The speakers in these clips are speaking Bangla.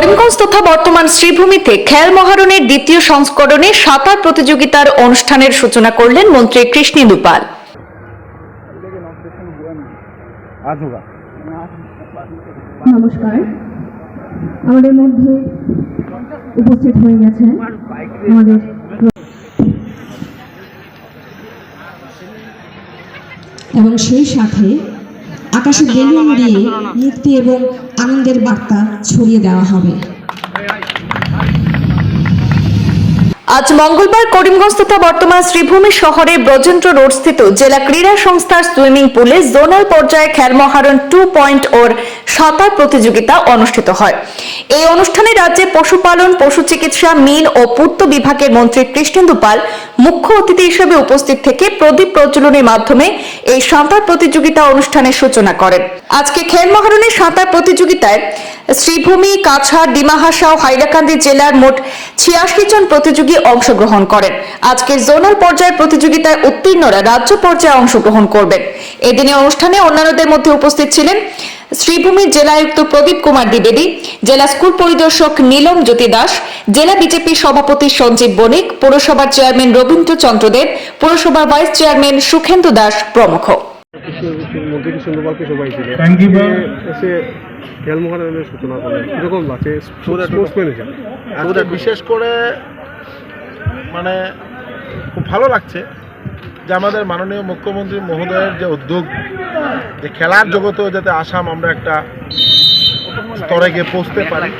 করিমগঞ্জ তথা বর্তমান শ্রীভূমিতে খেল মহারণের দ্বিতীয় সংস্করণে সাঁতার প্রতিযোগিতার অনুষ্ঠানের সূচনা করলেন মন্ত্রী কৃষ্ণেন্দু পাল নমস্কার। আমাদের মধ্যে উপস্থিত হয়ে গেছেন আমাদের এবং সেই সাথে আকাশে বেলুন দিয়ে মুক্তি এবং আনন্দের বার্তা ছড়িয়ে দেওয়া হবে। আজ মঙ্গলবার করিমগঞ্জ তথা বর্তমান শ্রীভূমি শহরে ব্রজেন্দ্র রোড স্থিত জেলা ক্রীড়া সংস্থার সুইমিং পুলে জোনাল পর্যায়ে খেলমহারণ টু পয়েন্ট ওর সাঁতার প্রতিযোগিতা অনুষ্ঠিত হয়। এই অনুষ্ঠানে রাজ্যে পশুপালন, পশু চিকিৎসা, মিন ও পূর্ত বিভাগের মন্ত্রী কৃষ্ণেন্দু পাল মুখ্য অতিথি হিসেবে উপস্থিত থেকে প্রদীপ প্রজ্বলনের মাধ্যমে এই সাঁতার প্রতিযোগিতা অনুষ্ঠানের সূচনা করেন। আজকে খেল মহারণের সাঁতার প্রতিযোগিতায় শ্রীভূমি, কাছাড় ডিমাহাসা ও হাইলাকান্দি জেলার মোট ছিয়াশি জন প্রতিযোগী অংশগ্রহণ করেন। আজকের জোনাল পর্যায়ের প্রতিযোগিতায় উত্তীর্ণরা রাজ্য পর্যায়ে অংশগ্রহণ করবেন। এদিনে অনুষ্ঠানে অন্যান্যদের মধ্যে উপস্থিত ছিলেন শ্রীভূমির জেলায়ুক্ত প্রদীপ কুমার দ্বিবেদী জেলা স্কুল পরিদর্শক নীলম জ্যোতি দাস জেলা বিজেপি সভাপতি সঞ্জীব বণিক পৌরসভার চেয়ারম্যান রবীন্দ্র চন্দ্রদেব পৌরসভার ভাইস চেয়ারম্যান সুখেন্দু দাস প্রমুখ। সূচনা লাগছে বিশেষ করে মানে খুব ভালো লাগছে। যে আমাদের মাননীয় মুখ্যমন্ত্রী মহোদয়ের যে উদ্যোগ, যে খেলার জগতেও যাতে আসাম আমরা একটা স্তরে গিয়ে পৌঁছতে পারি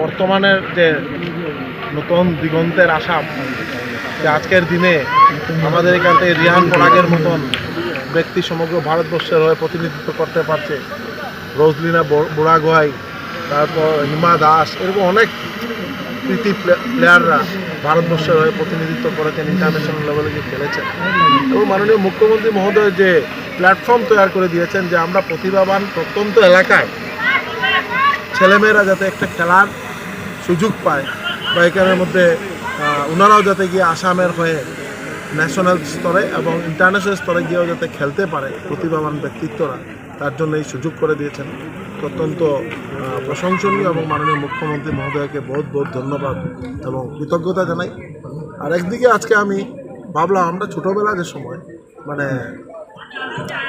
বর্তমানের যে নতুন দিগন্তের আসাম, যে আজকের দিনে আমাদের এখান থেকে রিহান পরাগের মতন ব্যক্তি সমগ্র ভারতবর্ষের হয়ে প্রতিনিধিত্ব করতে পারছে। রোজলিনা বুড়াগোহাই, তারপর হিমা দাস, এরকম অনেক কৃতি প্লে- প্লেয়াররা ভারতবর্ষের হয়ে প্রতিনিধিত্ব করেছেন ইন্টারন্যাশনাল লেভেলে গিয়ে খেলেছেন। এবং মাননীয় মুখ্যমন্ত্রী মহোদয় যে প্ল্যাটফর্ম তৈরি করে দিয়েছেন যে আমরা প্রতিভাবান প্রত্যন্ত এলাকায় ছেলেমেয়েরা যাতে একটা খেলার সুযোগ পায় বা এখানের মধ্যে ওনারাও যাতে গিয়ে আসামের হয়ে ন্যাশনাল স্তরে এবং ইন্টারন্যাশনাল স্তরে গিয়েও যাতে খেলতে পারে প্রতিভাবান ব্যক্তিত্বরা, তার জন্য এই সুযোগ করে দিয়েছেন। অত্যন্ত প্রশংসনীয় এবং মাননীয় মুখ্যমন্ত্রী মহোদয়কে বহুত বহুত ধন্যবাদ এবং কৃতজ্ঞতা জানাই। আর একদিকে আজকে আমি ভাবলাম, আমরা ছোটোবেলা যে সময় মানে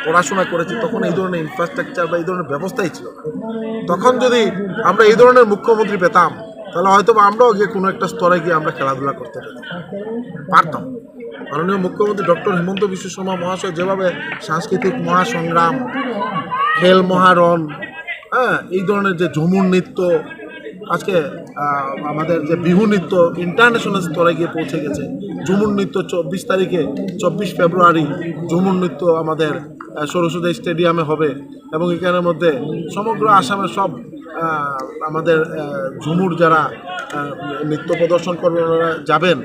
পড়াশোনা করেছি, তখন এই ধরনের ইনফ্রাস্ট্রাকচার বা এই ধরনের ব্যবস্থাই ছিল। তখন যদি আমরা এই ধরনের মুখ্যমন্ত্রী পেতাম, তাহলে হয়তো আমরাও গিয়ে কোনো একটা স্তরে গিয়ে আমরা খেলাধুলা করতে পারতাম। মাননীয় মুখ্যমন্ত্রী ডক্টর হিমন্ত বিশ্ব শর্মা মহাশয় যেভাবে সাংস্কৃতিক মহাসংগ্রাম, খেল মহারণ হ্যাঁ এই ধরনের যে ঝুমুর নৃত্য, আজকে আমাদের যে বিহু নৃত্য ইন্টারন্যাশনাল স্তরে গিয়ে পৌঁছে গেছে। ঝুমুর নৃত্য চব্বিশ তারিখে, চব্বিশ ফেব্রুয়ারি ঝুমুর নৃত্য আমাদের সরস্বতী স্টেডিয়ামে হবে এবং এখানের মধ্যে সমগ্র আসামের সব আমাদের ঝুমুর যারা নৃত্য প্রদর্শন করবেন ওনারা যাবেন।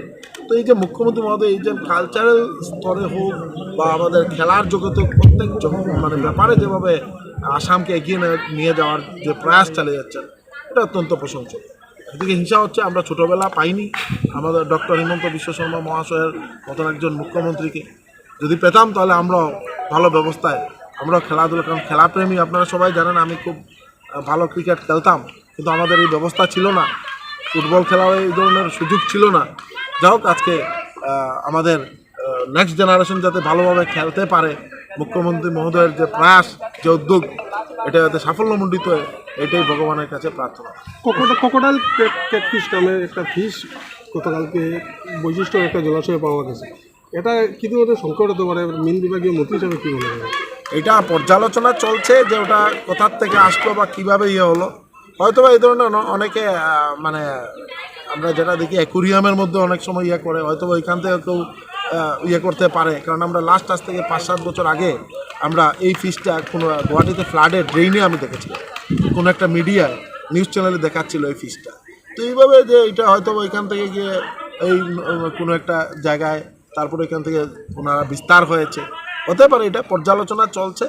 তো এই যে মুখ্যমন্ত্রী মহোদয়, এই যে কালচারাল স্তরে হোক বা আমাদের খেলার জগতে প্রত্যেক মানে ব্যাপারে যেভাবে আসামকে এগিয়ে নিয়ে- যাওয়ার যে প্রয়াস চালিয়ে যাচ্ছেন, এটা অত্যন্ত প্রশংসনীয়। এদিকে হিংসা হচ্ছে, আমরা ছোটোবেলা পাইনি। আমাদের ডক্টর হিমন্ত বিশ্ব শর্মা মহাশয়ের মতন একজন মুখ্যমন্ত্রীকে। যদি পেতাম, তাহলে আমরাও ভালো ব্যবস্থায়, আমরাও খেলাধুলা, কারণ খেলাপ্রেমী আপনারা সবাই জানেন, আমি খুব ভালো ক্রিকেট খেলতাম। কিন্তু আমাদের এই ব্যবস্থা ছিল না। ফুটবল খেলাও এই ধরনের সুযোগ ছিল না। যা হোক, আজকে আমাদের নেক্সট জেনারেশন যাতে ভালোভাবে খেলতে পারে মুখ্যমন্ত্রী মহোদয়ের যে প্রয়াস যে উদ্যোগ এটা যাতে সাফল্যমণ্ডিত হয় এটাই ভগবানের কাছে প্রার্থনা। কোকোডাইল ক্যাটফিশ নামে একটা ফিশ গতকালকে বৈশিষ্ট্য একটা জলাশয়ে পাওয়া গেছে। এটা কি ধরনের সংকট হতে পারে মিন বিভাগীয় মন্ত্রী হিসাবে কি মনে হয়? এটা পর্যালোচনা চলছে যে ওটা কোথার থেকে আসলো বা কীভাবে ইয়ে হলো। হয়তো বা এই ধরনের অনেকে মানে আমরা যেটা দেখি অ্যাকুরিয়ামের মধ্যে অনেক সময় ইয়ে করে হয়তো ওইখান থেকে কেউ ইয়ে করতে পারে। কারণ আমরা লাস্ট আজ থেকে পাঁচ, সাত বছর আগে আমরা এই ফিসটা কোনো গুয়াহাটিতে ফ্লাডে ড্রেইনে আমি দেখেছিলাম। কোনো একটা মিডিয়ায় নিউজ চ্যানেলে দেখাচ্ছিল এই ফিসটা তো এইভাবে যে এটা হয়তো ওইখান থেকে গিয়ে এই, কোনো একটা জায়গায়, তারপরে এখান থেকে ওনারা বিস্তার হয়েছে। হতে পারে এটা পর্যালোচনা চলছে।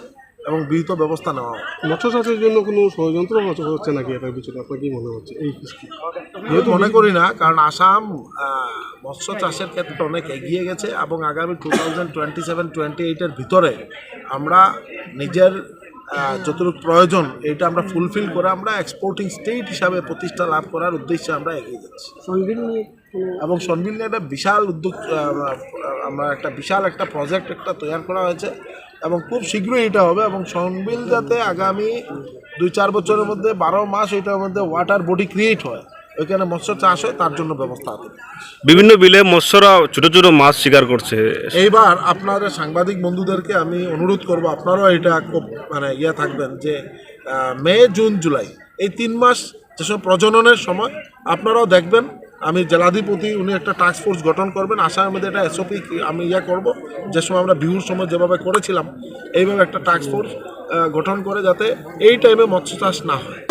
এবং বিহিত ব্যবস্থা নেওয়া হবে। মৎস্য চাষের জন্য কোনো ষড়যন্ত্র হচ্ছে নাকি এটার পিছনে? আপনার কি মনে হচ্ছে এই যেহেতু মনে করি না কারণ আসাম মৎস্য চাষের ক্ষেত্রে অনেক এগিয়ে গেছে এবং আগামী two thousand twenty seven twenty এইটের ভিতরে আমরা নিজের যতটুকু প্রয়োজন এটা আমরা ফুলফিল করে আমরা এক্সপোর্টিং স্টেট হিসাবে প্রতিষ্ঠা লাভ করার উদ্দেশ্যে আমরা এগিয়ে যাচ্ছি। এবং সনবিল নিয়ে একটা বিশাল উদ্যোগ আমরা একটা বিশাল একটা প্রজেক্ট একটা তৈরি করা হয়েছে এবং খুব শীঘ্রই এটা হবে এবং সনবিল যাতে আগামী দুই চার বছরের মধ্যে বারো মাস এটার মধ্যে ওয়াটার বডি ক্রিয়েট হয় ওইখানে মৎস্য চাষ হয় তার জন্য ব্যবস্থা আছে। বিভিন্ন বিলে মৎস্যরা ছোট ছোট মাছ শিকার করছে। এইবার আপনাদের সাংবাদিক বন্ধুদেরকে আমি অনুরোধ করব আপনারাও এটা খুব মানে ইয়ে থাকবেন যে মে জুন জুলাই এই তিন মাস যেসব প্রজননের সময় আপনারাও দেখবেন আমি জেলাধিপতি, উনি একটা টাস্ক ফোর্স গঠন করবেন। আসামের মধ্যে একটা এসওপি আমি ইয়ে করব। যে সময় আমরা বিহুর সময় যেভাবে করেছিলাম, এইভাবে একটা টাস্ক ফোর্স গঠন করে যাতে এই টাইমে মৎস্য চাষ না হয়।